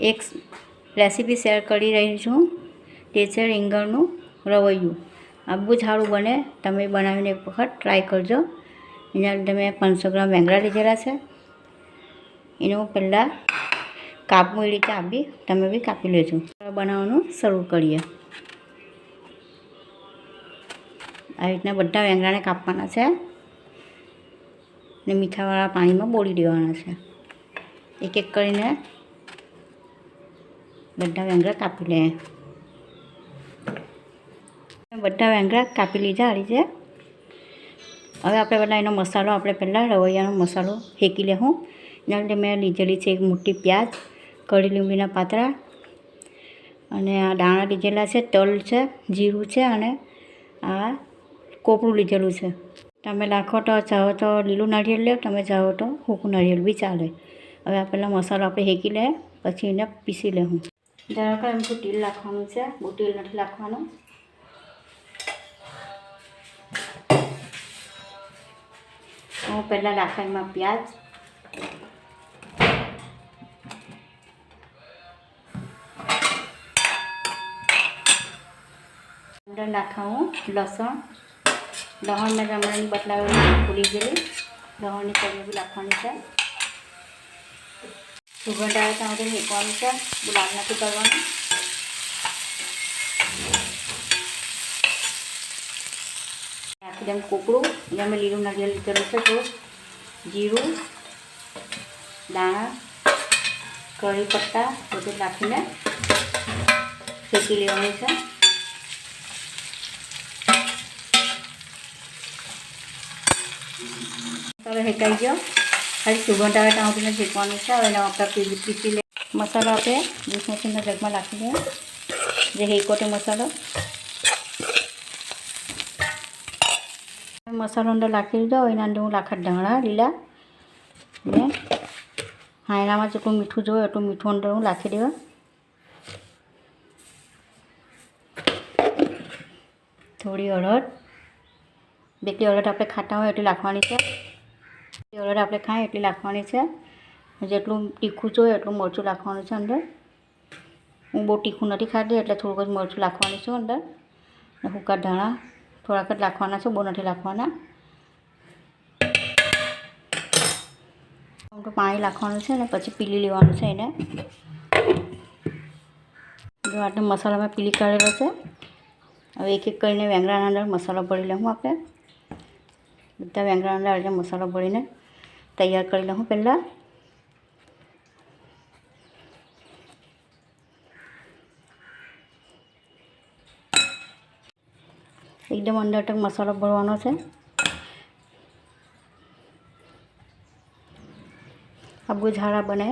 એક recipe share કરી રહી છું. તે છે રીંગણનું રવૈયું. આ બહુ જ સારું બને. તમે બનાવીને એક વખત ટ્રાય કરજો. એના લીધે મેં પાંચસો ગ્રામ વેંગડા લીધેલા છે. એનું પહેલાં કાપવું એ રીતે આપી, તમે બી કાપી લેજો. બનાવવાનું શરૂ કરીએ. આ રીતના બધા વેંગડાને કાપવાના છે. ને મીઠાવાળા પાણીમાં બોળી દેવાના છે. એક એક કરીને બધા વેંગડા કાપી લે. બધા વેંગડા કાપી લીધા આ છે. હવે આપણે બધા એનો મસાલો, આપણે પહેલાં રવૈયાનો મસાલો ફેંકી લેવું એના મેં લીધેલી છે એક મોટી પ્યાજ, કઢી લીંબીના પાતરા અને આ દાણા લીધેલા છે, તલ છે, જીરું છે અને આ કોપરું લીધેલું છે. તમે નાખો તો ચાહો તો લીલું નારિયેળ લે, તમે ચાહો તો સૂકું નારિયેળ બી ચાલે. હવે આ પહેલાં મસાલો આપણે શેકી લે, પછી એને પીસી લેવું ધારો એમ તો તેલ નાખવાનું છે, બહુ તેલ નથી નાખવાનું. હું પહેલાં નાખા એમાં પ્યાજ અંદર નાખાવું લસણ. લસણ મેં હમણાંની બદલાવેલી ભૂલી ગયેલી. લસણની ચરબી નાખવાની છે. સુગંધ આવે ત્યાં સુધી મૂકવાનું છે ગુલાબ નથી કરવાનું નાખી દઉં કોકડું જેમ લીલું નારિયેળ લીધેલું છે તો જીરું દાણા કઢી પત્તા બધું નાખીને શેકી લેવાનું છે હવે હેકાઈ ગયો. ખાલી સુગંધ આવે ત્યાં સુધીને શેકવાનું છે હવે એના આપણે પીસી પીસી લે મસાલો આપણે વીસ મશીનના જગમાં નાખી દઈએ જે હેકોટે મસાલો મસાલો અંદર નાખી દીધો એના અંદર હું લાખા ધાણા લીલા ને હા એનામાં જેટલું મીઠું જોઈએ એટલું મીઠું અંદર હું નાખી દેવા થોડી હળદ બેટલી હળદ આપણે ખાતા હોય એટલી નાખવાની છે હળદ આપણે ખાઈએ એટલી નાખવાની છે. જેટલું તીખું જોઈએ એટલું મરચું નાખવાનું છે અંદર. હું બહુ તીખું નથી ખાતી એટલે થોડુંક જ મરચું નાખવાનું છું અંદર. અને હુકા ધાણા થોડાક જ નાખવાના છે, બહુ નથી નાખવાના તો પાણી નાખવાનું છે અને પછી પીલી લેવાનું છે એને. જો આટલો મસાલો પીલી કાઢેલો છે. હવે એક એક કરીને વેંગડાના અંદર મસાલો ભરી લઉં આપણે. બધા વેંગડાના અંદર મસાલો ભરીને. તૈયાર કરી લઉં પહેલાં એકદમ અંદર તક મસાલો ભરવાનો છે આબુ ઝાડા બને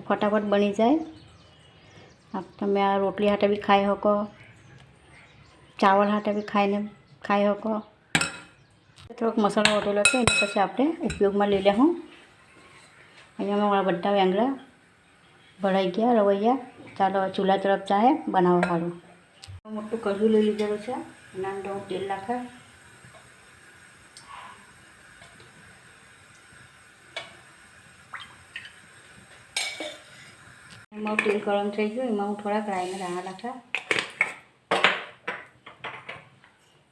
ફટાફટ બની જાય તમે આ રોટલી હાટે બી ખાઈ શકો ચાવલ હાટે બી ખાઈને ખાઈ શકો થોડોક મસાલો વાટેલો છે એને પછી આપણે ઉપયોગમાં લઈ લેવું અહીંયા મારા બધા વેંગડા ભરાઈ ગયા રવૈયા ચાલો ચૂલા તરફ ચાહે, બનાવવા સારું મોટું કઢું લઈ લીધેલું છે એના તેલ નાખે. એમાં તેલ ગરમ થઈ ગયું, એમાં હું થોડાક રાઈને દાણા નાખા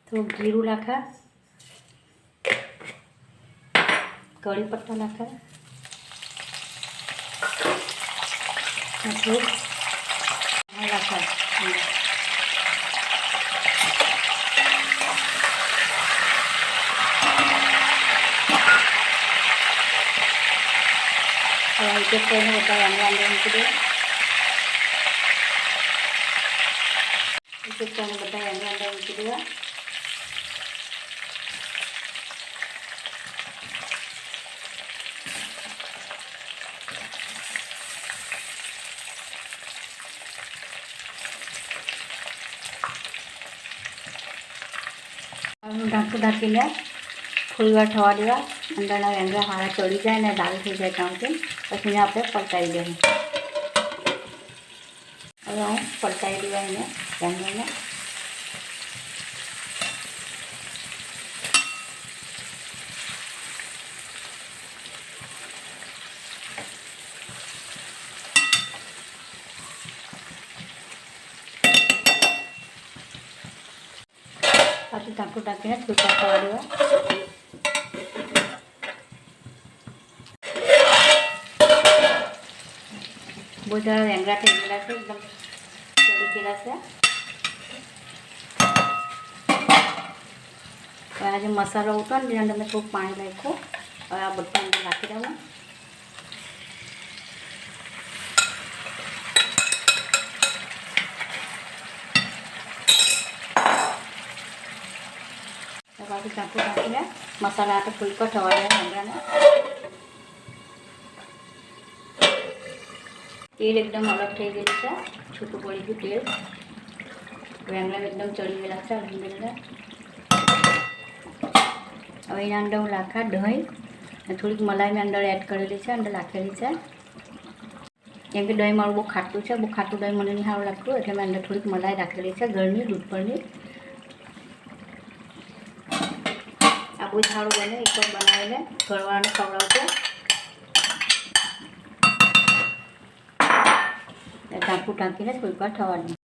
થોડુંક જીરું નાખા કઢી પત્તા નાખા થોડુંક નાખા એક એક કરીને બધા વાંદા અંદર મૂકી દે દેવા ઢાંકું ઢાંકીને થોડી વાર થવા દેવા અંદરના વેંગા હારા ચડી જાય ને લાલ થઈ જાય ત્યાંથી પછી આપણે પલટાવી દેવું. હવે હું પલટાવી દેવા એને વેંગાને પાછું ટાંકું ટાંકીને છૂટા થવા દેવા બહુ સારા વેંગરા થઈ ગયેલા છે એકદમ ચડી ગયેલા છે હવે આ જે મસાલો હતો ને તેના અંદર મેં થોડુંક પાણી નાખ્યું હવે આ બધું અંદર નાખી દઉં પાછું ચાકુ કાપીને મસાલા હાથે ફૂલકો થવા દે વેંગરાને તેલ એકદમ અલગ થઈ ગયું છે છૂટું પડી ગયું તેલ વેંગડા એકદમ ચડી ગયેલા છે અલહમદુલિલ્લાહ હવે એના અંદર હું લાખા દહીં અને થોડીક મલાઈ મેં અંદર એડ કરેલી છે અંદર લાખેલી છે કેમ કે દહીં મારું બહુ ખાટું છે બહુ ખાટું દહીં મને નહીં સારું લાગતું એટલે મેં અંદર થોડીક મલાઈ રાખેલી છે ઘરની દૂધ પરની સારું બને એકવાર બનાવીને ઘરવાળાને ખવડાવજો ઢાંકું ટાંકીને થોડીક વાર થવા દઉં